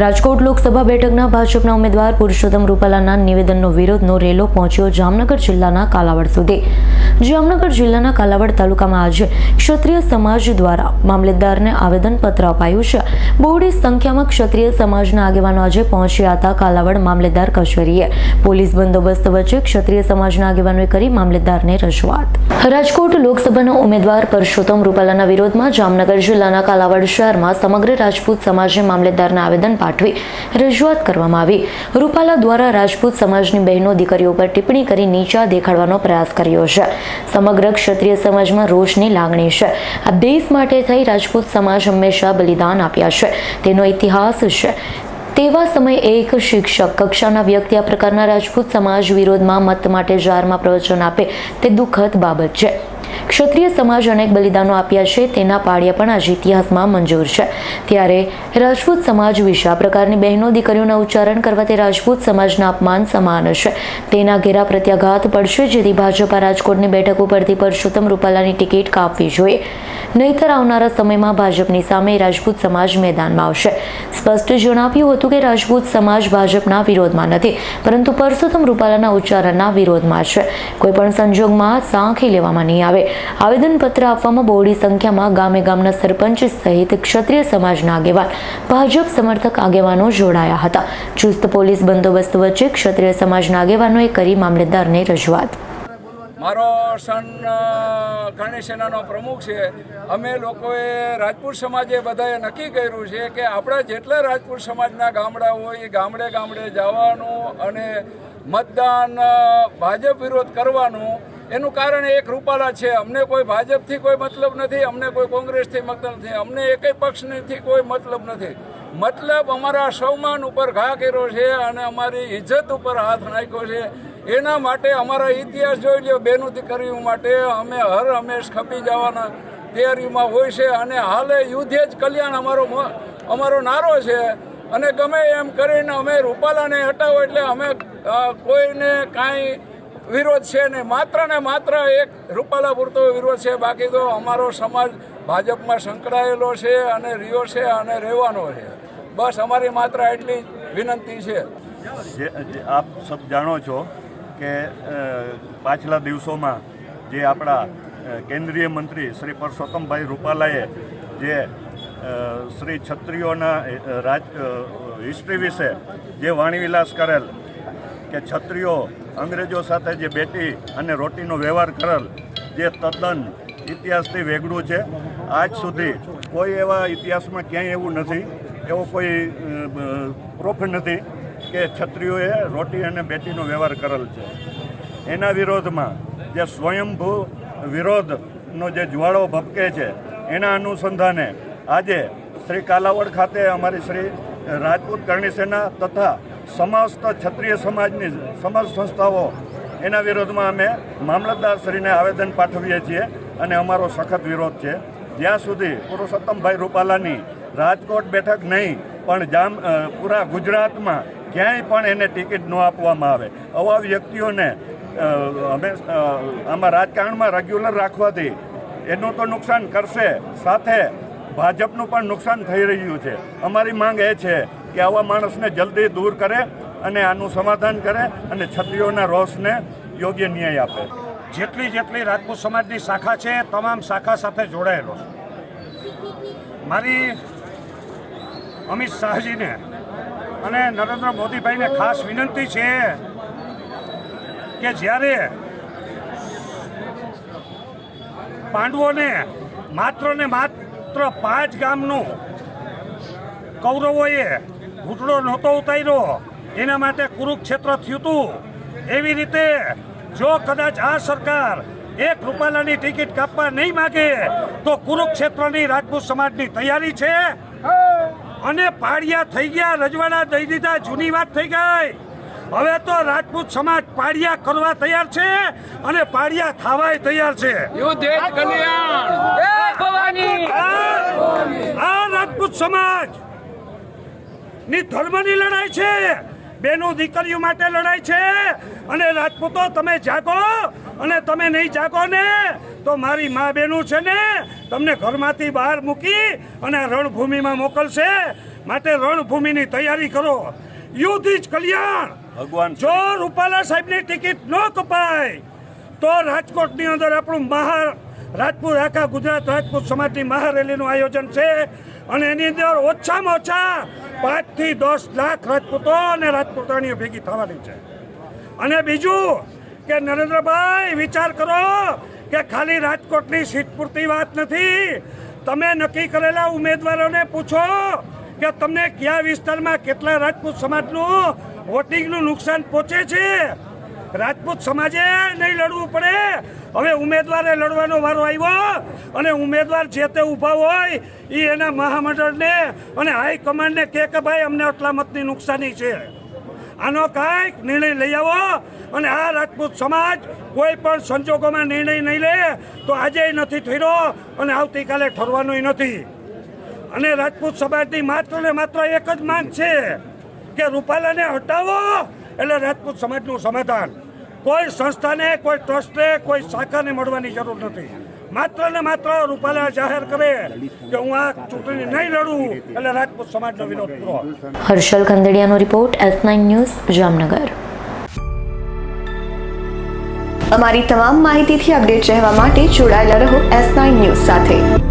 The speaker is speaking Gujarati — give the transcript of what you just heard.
રાજકોટ લોકસભા બેઠકના ભાજપના ઉમેદવાર પુરુષોત્તમ રૂપાલાના નિવેદનનો વિરોધનો રેલો પહોંચ્યો જામનગર જિલ્લાના કાલાવડ સુધી. જામનગર જિલ્લાના કાલાવડ તાલુકામાં આજે ક્ષત્રિય સમાજ દ્વારા મામલેદારને આવેદનપત્ર અપાયું છે. બહોળી સંખ્યામાં ક્ષત્રિય સમાજના આગેવાનો આજે પહોંચ્યા હતા કાલાવડ મામલેદાર કચેરીએ. પોલીસ બંદોબસ્ત વચ્ચે ક્ષત્રિય સમાજના આગેવાનોએ કરી મામલતદારને રજૂઆત. રાજકોટ લોકસભાના ઉમેદવાર પરસોત્તમ રૂપાલાના વિરોધમાં જામનગર જિલ્લાના કાલાવડ શહેરમાં સમગ્ર રાજપૂત સમાજે મામલતદારના આવેદન પાઠવી રજૂઆત કરવામાં આવી. રૂપાલા દ્વારા રાજપૂત સમાજની બહેનો દીકરીઓ પર ટિપ્પણી કરી નીચા દેખાડવાનો પ્રયાસ કર્યો છે. સમગ્ર ક્ષત્રિય સમાજમાં રોષની લાગણી છે. આ દેશ માટે થઈ રાજપૂત સમાજ હંમેશા બલિદાન આપ્યા છે. તેનો ઇતિહાસ છે. તેવા સમયે એક શિક્ષક કક્ષાના વ્યક્તિ આ પ્રકારના રાજપૂત સમાજ વિરોધમાં મત માટે જાહેરમાં પ્રવચન આપે તે દુઃખદ બાબત છે. ક્ષત્રિય સમાજ અનેક બલિદાનો આપ્યા છે, તેના પાળિયા પણ આજે ઇતિહાસમાં મંજૂર છે. ત્યારે રાજપૂત સમાજ વિશે આ પ્રકારની બહેનો દીકરીઓના ઉચ્ચારણ કરવા તે રાજપૂત સમાજના અપમાન સમાન છે. તેના ઘેરા પ્રત્યાઘાત પડશે, જેથી ભાજપ રાજકોટની બેઠક ઉપરથી પરસોત્તમ રૂપાલાની ટિકિટ કાપવી જોઈએ. નહીતર આવનારા સમયમાં ભાજપની સામે રાજપૂત સમાજ મેદાનમાં આવશે. સ્પષ્ટ જણાવ્યું હતું કે રાજપૂત સમાજ ભાજપના વિરોધમાં નથી, પરંતુ પરસોત્તમ રૂપાલાના ઉચ્ચારણના વિરોધમાં છે. કોઈ પણ સંજોગમાં સાંખી લેવામાં નહીં આવે. આવેદનપત્ર આપવામાં બહોળી સંખ્યામાં ગામે ગામના સરપંચ સહિત ક્ષત્રિય સમાજના આગેવાન ભાજપ સમર્થક આગેવાનો જોડાયા હતા. ચુસ્ત પોલીસ બંદોબસ્ત વચ્ચે ક્ષત્રિય સમાજના આગેવાનોએ કરી મામલતદારને રજૂઆત. મારો સન અ, કરણી સેનાનો પ્રમુખ છે. અમે લોકોએ રાજપૂત સમાજે બધાએ નક્કી કર્યું છે કે આપણા જેટલા રાજપૂત સમાજના ગામડા હોય એ ગામડે ગામડે જવાનું અને મતદાન ભાજપ વિરોધ કરવાનું એનું કારણ એક રૂપાલા છે, અમને કોઈ ભાજપથી કોઈ મતલબ નથી, અમને કોઈ કોંગ્રેસથી મતલબ નથી, અમને એકેય પક્ષથી કોઈ મતલબ નથી. મતલબ અમારા સૌમાન ઉપર ઘા કર્યો છે અને અમારી ઇજ્જત ઉપર હાથ નાખ્યો છે. એના માટે અમારા ઇતિહાસ જોઈ લ્યો, બેનું દીકરીઓ માટે અમે હર હંમેશ ખપી જવાના તૈયારીમાં હોય છે અને હાલે યુદ્ધે જ કલ્યાણ અમારો અમારો નારો છે. અને ગમે એમ કરીને અમે રૂપાલાને હટાવો એટલે અમે કોઈને કાંઈ વિરોધ છે ને માત્ર ને માત્ર એક રૂપાલા પૂરતો વિરોધ છે. બાકી તો અમારો સમાજ ભાજપમાં સંકળાયેલો છે અને રહ્યો છે અને રહેવાનો છે. બસ અમારી માત્ર એટલી વિનંતી છે. આપ સબ જાણો છો કે પાછલા દિવસોમાં જે આપણા કેન્દ્રીય મંત્રી શ્રી પરસોત્તમભાઈ રૂપાલાએ જે શ્રી છત્રીઓના રાજ હિસ્ટ્રી વિશે જે વાણીવિલાસ કરેલ કે છત્રીઓ અંગ્રેજો સાથે જે બેટી અને રોટીનો વ્યવહાર કરેલ, જે તદ્દન ઇતિહાસથી વેગળું છે, આજ સુધી કોઈ એવા ઇતિહાસમાં ક્યાંય એવું નથી, એવો કોઈ પ્રૂફ નથી કે છત્રીઓએ રોટી અને બેટીનો વ્યવહાર કરેલ છે. એના વિરોધમાં જે સ્વયંભૂ વિરોધનો જે જ્વાળો ભપકે છે, એના અનુસંધાને આજે શ્રી કાલાવડ ખાતે અમારી શ્રી રાજપૂત કરણી સેના તથા સમસ્ત ક્ષત્રિય સમાજની સમસ્ત સંસ્થાઓ એના વિરોધમાં અમે મામલતદારશ્રીને આવેદન પાઠવીએ છીએ અને અમારો સખત વિરોધ છે. જ્યાં સુધી પુરુષોત્તમભાઈ રૂપાલાની રાજકોટ બેઠક નહીં, પણ જામ પૂરા ગુજરાતમાં ક્યાંય પણ એને ટિકિટ ન આપવામાં આવે. આવા વ્યક્તિઓને અમે આમાં રાજકારણમાં રેગ્યુલર રાખવાથી એનું તો નુકસાન કરશે. સાથે ભાજપનું પણ નુકસાન થઈ રહ્યું છે. અમારી માંગ એ છે કે આવા માણસને જલ્દી દૂર કરે અને આનું સમાધાન કરે અને છત્રીઓના રોષને યોગ્ય ન્યાય આપે. જેટલી જેટલી રાજપૂત સમાજની શાખા છે, તમામ શાખા સાથે જોડાયેલો મારી અમિત શાહજીને અને નરેન્દ્ર મોદીભાઈને ખાસ વિનંતી છે કે જ્યારે પાંડવોને માત્ર ને માત્ર પાંચ ગામનું કૌરવોએ ઘૂંટડો નહોતો ઉતાર્યો. એના માટે કુરુક્ષેત્ર થયું હતું એવી રીતે જો કદાચ આ સરકાર એક રૂપાલાની ટિકિટ કાપવા નહીં માગે તો કુરુક્ષેત્રની રાજપૂત સમાજની તૈયારી છે? અને પાડિયા થઈ ગયા રજવાડા દઈ દીધા જૂની વાત થઈ ગઈ. હવે તો રાજપૂત સમાજ પાડિયા કરવા તૈયાર છે અને પાડિયા થવાય તૈયાર છે. આ આ રાજપૂત સમાજ ની ધર્મની લડાઈ છે. બેનો દીકરીઓ માટે લડાઈ છે. અને રાજપૂતો તમે જાગો અને તમે નહીં જાગો ને તો મારી મા બહેનો છે ને તમને ઘરમાંથી બહાર મૂકી અને રણભૂમિમાં મોકલશે. માટે રણભૂમિની તૈયારી કરો. યુદ્ધ જ કલ્યાણ ભગવાન જો રૂપાલા સાહેબની ટિકિટ ન કપાય તો રાજકોટની અંદર આપણું મહા રાજપૂત આખા ગુજરાત રાજપૂત સમાજની મહારેલીનું આયોજન છે. અને એની અંદર ઓછામાં ઓછા પાંચથી દસ લાખ રાજપૂતો અને રાજપૂતાણીઓ ભેગી થવાની છે. અને બીજું કે નરેન્દ્રભાઈ, વિચાર કરો કે ખાલી રાજકોટની સીટ પૂરતી વાત નથી. તમે નક્કી કરેલા ઉમેદવારોને પૂછો કે તમને કયા વિસ્તારમાં કેટલા રાજપૂત સમાજનું વોટિંગનું નુકસાન પહોંચે છે? રાજપૂત સમાજે નહીં લડવું પડે. હવે ઉમેદવારે લડવાનો વારો આવ્યો અને ઉમેદવાર જે તે ઊભા હોય એ એના મહામંડળને અને હાઈકમાન્ડને કહે કે ભાઈ, અમને આટલા મતની નુકસાની છે. આનો કાંઈક નિર્ણય લઈ આવો અને આ રાજપૂત સમાજ કોઈ પણ સંજોગોમાં નિર્ણય નહીં લે તો આજે નથી ઠર્યો અને આવતીકાલે ઠરવાનોય નથી. અને રાજપૂત સમાજની માત્ર ને માત્ર એક જ માંગ છે કે રૂપાલાને હટાવો એટલે રાજપૂત સમાજનું સમાધાન. કોઈ સંસ્થાને કોઈ ટ્રસ્ટને કોઈ શાખાને મળવાની જરૂર નથી. માત્ર ને માત્ર રૂપાલા જાહેર કરે કે હું આ ચૂંટણી નહીં લડું એટલે રાજપૂત સમાજનો વિરોધ પૂરો. Harshal ખંદેડિયાનો report S nine news Jamnagar. અમારી તમામ માહિતીથી અપડેટ રહેવા માટે જોડાયેલા રહો એસ નાઇન ન્યૂઝ સાથે.